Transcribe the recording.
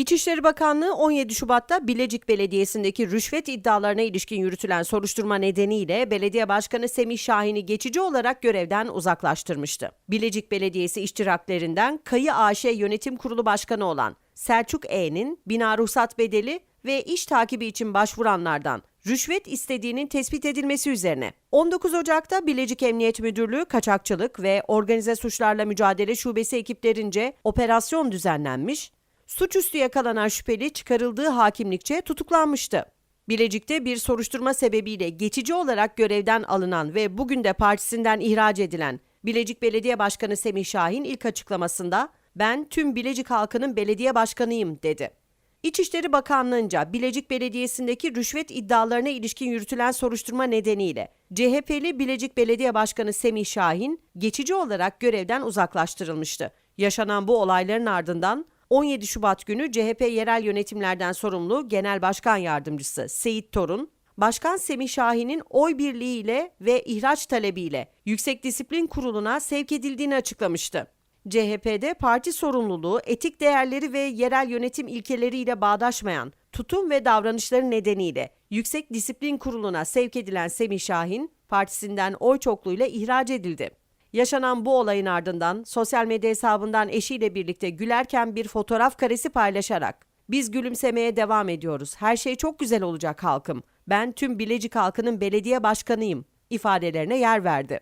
İçişleri Bakanlığı 17 Şubat'ta Bilecik Belediyesi'ndeki rüşvet iddialarına ilişkin yürütülen soruşturma nedeniyle Belediye Başkanı Semih Şahin'i geçici olarak görevden uzaklaştırmıştı. Bilecik Belediyesi iştiraklerinden Kayı AŞ Yönetim Kurulu Başkanı olan Selçuk E'nin bina ruhsat bedeli ve iş takibi için başvuranlardan rüşvet istediğinin tespit edilmesi üzerine 19 Ocak'ta Bilecik Emniyet Müdürlüğü Kaçakçılık ve Organize Suçlarla Mücadele Şubesi ekiplerince operasyon düzenlenmiş, suçüstü yakalanan şüpheli çıkarıldığı hakimlikçe tutuklanmıştı. Bilecik'te bir soruşturma sebebiyle geçici olarak görevden alınan ve bugün de partisinden ihraç edilen Bilecik Belediye Başkanı Semih Şahin ilk açıklamasında ben tüm Bilecik halkının belediye başkanıyım dedi. İçişleri Bakanlığı'nca Bilecik Belediyesi'ndeki rüşvet iddialarına ilişkin yürütülen soruşturma nedeniyle CHP'li Bilecik Belediye Başkanı Semih Şahin geçici olarak görevden uzaklaştırılmıştı. Yaşanan bu olayların ardından 17 Şubat günü CHP yerel yönetimlerden sorumlu Genel Başkan Yardımcısı Seyit Torun, Başkan Semih Şahin'in oy birliğiyle ve ihraç talebiyle Yüksek Disiplin Kurulu'na sevk edildiğini açıklamıştı. CHP'de parti sorumluluğu, etik değerleri ve yerel yönetim ilkeleriyle bağdaşmayan tutum ve davranışları nedeniyle Yüksek Disiplin Kurulu'na sevk edilen Semih Şahin, partisinden oy çokluğuyla ihraç edildi. Yaşanan bu olayın ardından sosyal medya hesabından eşiyle birlikte gülerken bir fotoğraf karesi paylaşarak biz gülümsemeye devam ediyoruz. Her şey çok güzel olacak halkım. Ben tüm Bilecik halkının belediye başkanıyım ifadelerine yer verdi.